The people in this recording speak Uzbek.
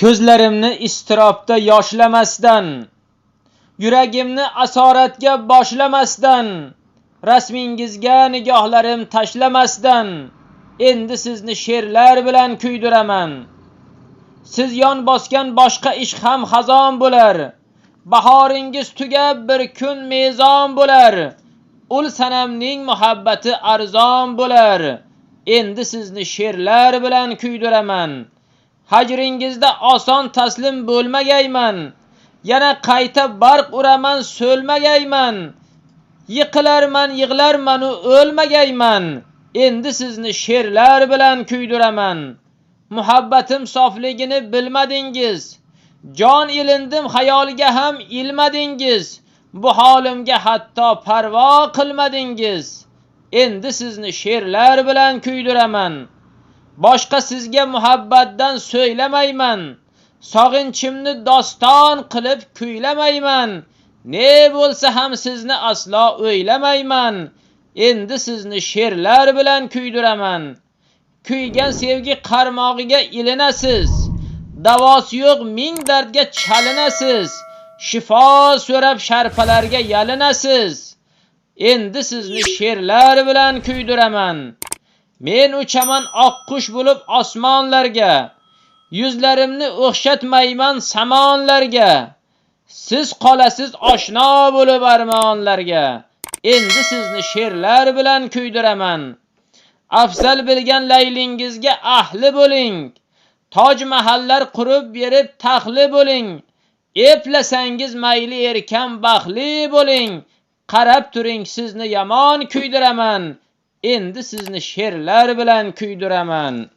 Ko'zlarimni istirobda yoshlamasdan, yuragimni asoratga boshlamasdan, rasmingizga nigohlarim tashlamasdan, endi sizni she'rlar bilan kuydiraman. Siz yon bosgan boshqa ish ham xazon bo'lar. Bahoringiz tugab bir kun mezon bo'lar. Ul sanamning muhabbati arzon bo'lar. Endi sizni she'rlar bilan kuydiraman. Hajringizda oson taslim bo'lmagayman. Yana qayta barq uraman so'lmagayman. Yiqilarman, yig'larman o'lmagayman. Endi sizni she'rlar bilan kuydiraman. Muhabbatim sofligini bilmadingiz. Jon ilindim xayoliga ham ilmadingiz. Bu holimga hatto parvo qilmadingiz. Endi sizni she'rlar bilan kuydiraman. Boshqa sizga muhabbatdan so'ylamayman. Sog'inchimni doston qilib kuylamayman. Ne bo'lsa ham sizni aslo o'ylamayman. Endi sizni she'rlar bilan kuydiraman. Kuygan sevgi qarmog'iga ilinasiz. Davosi yo'q ming dardga chalinasiz. Shifo so'rab sharpalarga yalinasiz. Endi sizni she'rlar bilan kuydiraman. Men uchaman oqqush bo'lib osmonlarga. Yuzlarimni o'xshatmayman samonlarga. Siz qolasiz oshno bo'lib armonlarga. Endi sizni she'rlar bilan kuydiraman. Afzal bilgan laylingizga ahli bo'ling. Toj mahallar qurib berib taxli bo'ling. Eplasangiz mayli erkan baxtli bo'ling. Qarab turing sizni yomon kuydiraman. Endi sizni she'rlar bilan kuydiraman.